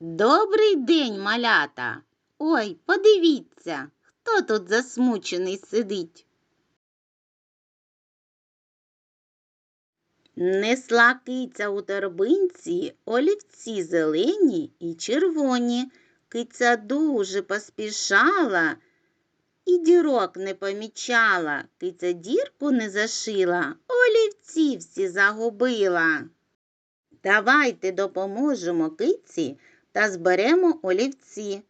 Добрий день, малята. Ой, подивіться, хто тут засмучений сидить. Несла киця у торбинці олівці зелені і червоні. Киця дуже поспішала і дірок не помічала. Киця дірку не зашила, олівці всі загубила. Давайте допоможемо киці та зберемо олівці,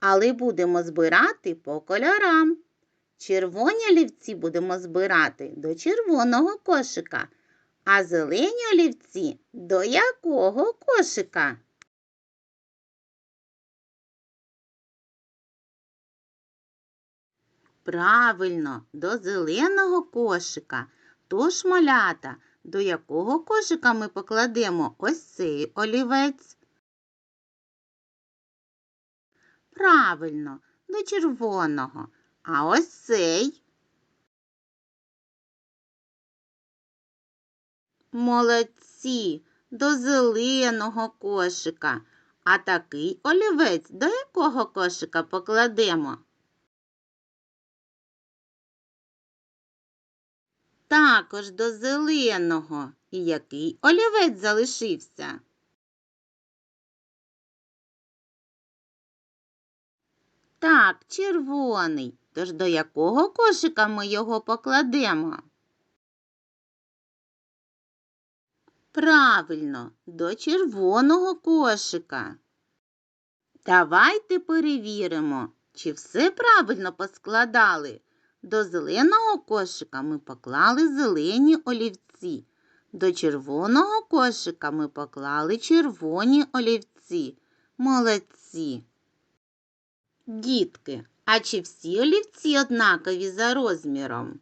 але будемо збирати по кольорам. Червоні олівці будемо збирати до червоного кошика, а зелені олівці до якого кошика? Правильно, до зеленого кошика. Тож, малята, до якого кошика ми покладемо ось цей олівець? Правильно, до червоного. А ось цей. Молодці, до зеленого кошика. А такий олівець до якого кошика покладемо? Також до зеленого. І який олівець залишився? Так, червоний. Тож до якого кошика ми його покладемо? Правильно, до червоного кошика. Давайте перевіримо, чи все правильно поскладали. До зеленого кошика ми поклали зелені олівці. До червоного кошика ми поклали червоні олівці. Молодці. Дітки, а чи всі олівці однакові за розміром?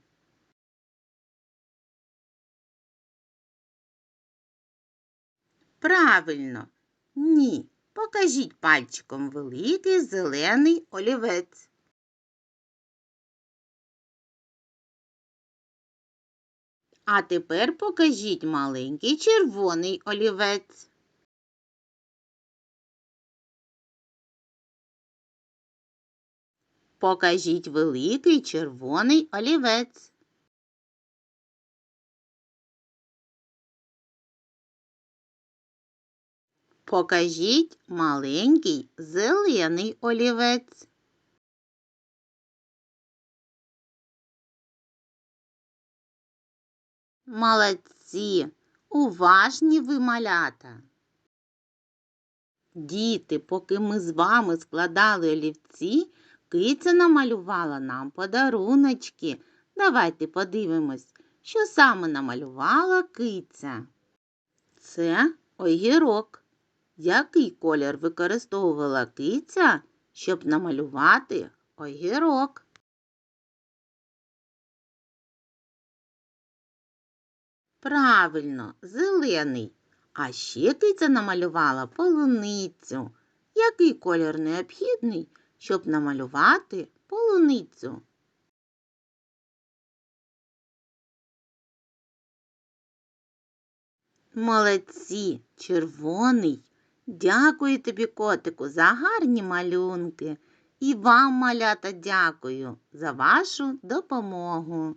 Правильно, ні. Покажіть пальчиком великий зелений олівець. А тепер покажіть маленький червоний олівець. Покажіть великий червоний олівець. Покажіть маленький зелений олівець. Молодці, уважні ви малята. Діти, поки ми з вами складали олівці, киця намалювала нам подаруночки. Давайте подивимось, що саме намалювала киця. Це огірок. Який колір використовувала киця, щоб намалювати огірок? Правильно, зелений. А ще киця намалювала полуницю. Який колір необхідний, щоб намалювати полуницю? Молодці, червоний. Дякую тобі, котику, за гарні малюнки. І вам, малята, дякую за вашу допомогу.